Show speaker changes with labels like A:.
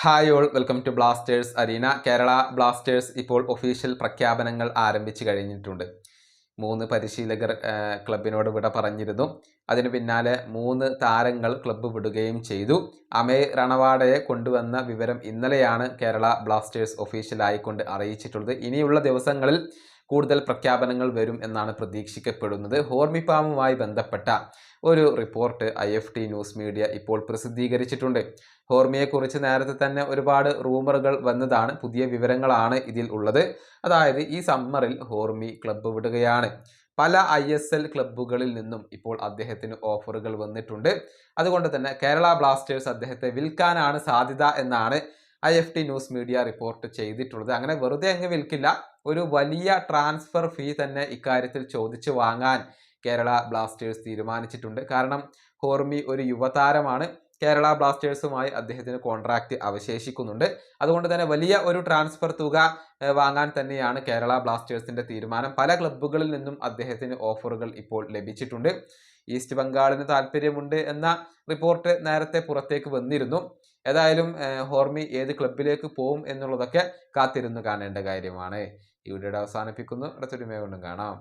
A: Hi all welcome to Blasters arena. Kerala Blasters ഇപ്പോൾ official പ്രഖ്യാപനങ്ങൾ ആരംഭിച്ചു കഴിഞ്ഞിട്ടുണ്ട്. മൂന്ന് പരിശീലകർ ക്ലബിനോട് വിട പറഞ്ഞിരുന്നു. അതിന് പിന്നാലെ മൂന്ന് താരങ്ങൾ ക്ലബ്ബ് വിടുകയും ചെയ്തു. അമേ റണവാഡയെ കൊണ്ടുവന്ന വിവരം ഇന്നലെയാണ് കേരള ബ്ലാസ്റ്റേഴ്സ് ഒഫീഷ്യലായിക്കൊണ്ട് അറിയിച്ചിട്ടുള്ളത്. ഇനിയുള്ള ദിവസങ്ങളിൽ കൂടുതൽ പ്രഖ്യാപനങ്ങൾ വരും എന്നാണ് പ്രതീക്ഷിക്കപ്പെടുന്നത്. ഹോർമിപ്പാമുമായി ബന്ധപ്പെട്ട ഒരു report I F T news media ഇപ്പോൾ പ്രസിദ്ധീകരിച്ചിട്ടുണ്ട്. ഹോർമിയെക്കുറിച്ച് നേരത്തെ തന്നെ ഒരുപാട് റൂമറുകൾ വന്നതാണ്. പുതിയ വിവരങ്ങളാണ് ഇതിൽ ഉള്ളത്. അതായത് ഈ സമ്മറിൽ ഹോർമി ക്ലബ്ബ് വിടുകയാണ്. പല ഐ എസ് എൽ ക്ലബ്ബുകളിൽ നിന്നും ഇപ്പോൾ അദ്ദേഹത്തിന് ഓഫറുകൾ വന്നിട്ടുണ്ട്. അതുകൊണ്ട് തന്നെ കേരള ബ്ലാസ്റ്റേഴ്സ് അദ്ദേഹത്തെ വിൽക്കാനാണ് സാധ്യത എന്നാണ് I F T news media report ചെയ്തിട്ടുള്ളത്. അങ്ങനെ വെറുതെ അങ്ങ് വിൽക്കില്ല. ഒരു വലിയ ട്രാൻസ്ഫർ ഫീ തന്നെ ഇക്കാര്യത്തിൽ ചോദിച്ചു വാങ്ങാൻ കേരള ബ്ലാസ്റ്റേഴ്സ് തീരുമാനിച്ചിട്ടുണ്ട്. കാരണം ഹോർമി ഒരു യുവതാരമാണ്. കേരള ബ്ലാസ്റ്റേഴ്സുമായി അദ്ദേഹത്തിന് കോൺട്രാക്റ്റ് അവശേഷിക്കുന്നുണ്ട്. അതുകൊണ്ട് തന്നെ വലിയ ഒരു ട്രാൻസ്ഫർ തുക വാങ്ങാൻ തന്നെയാണ് കേരള ബ്ലാസ്റ്റേഴ്സിന്റെ തീരുമാനം. പല ക്ലബ്ബുകളിൽ നിന്നും അദ്ദേഹത്തിന് ഓഫറുകൾ ഇപ്പോൾ ലഭിച്ചിട്ടുണ്ട്. ഈസ്റ്റ് ബംഗാളിന് താല്പര്യമുണ്ട് എന്ന റിപ്പോർട്ട് നേരത്തെ പുറത്തേക്ക് വന്നിരുന്നു. ഏതായാലും ഹോർമി ഏത് ക്ലബിലേക്ക് പോകും എന്നുള്ളതൊക്കെ കാത്തിരുന്ന് കാണേണ്ട കാര്യമാണ്. ഈ വീഡിയോയുടെ അവസാനിപ്പിക്കുന്നു. അടുത്തൊരു മേ കൊണ്ടും കാണാം.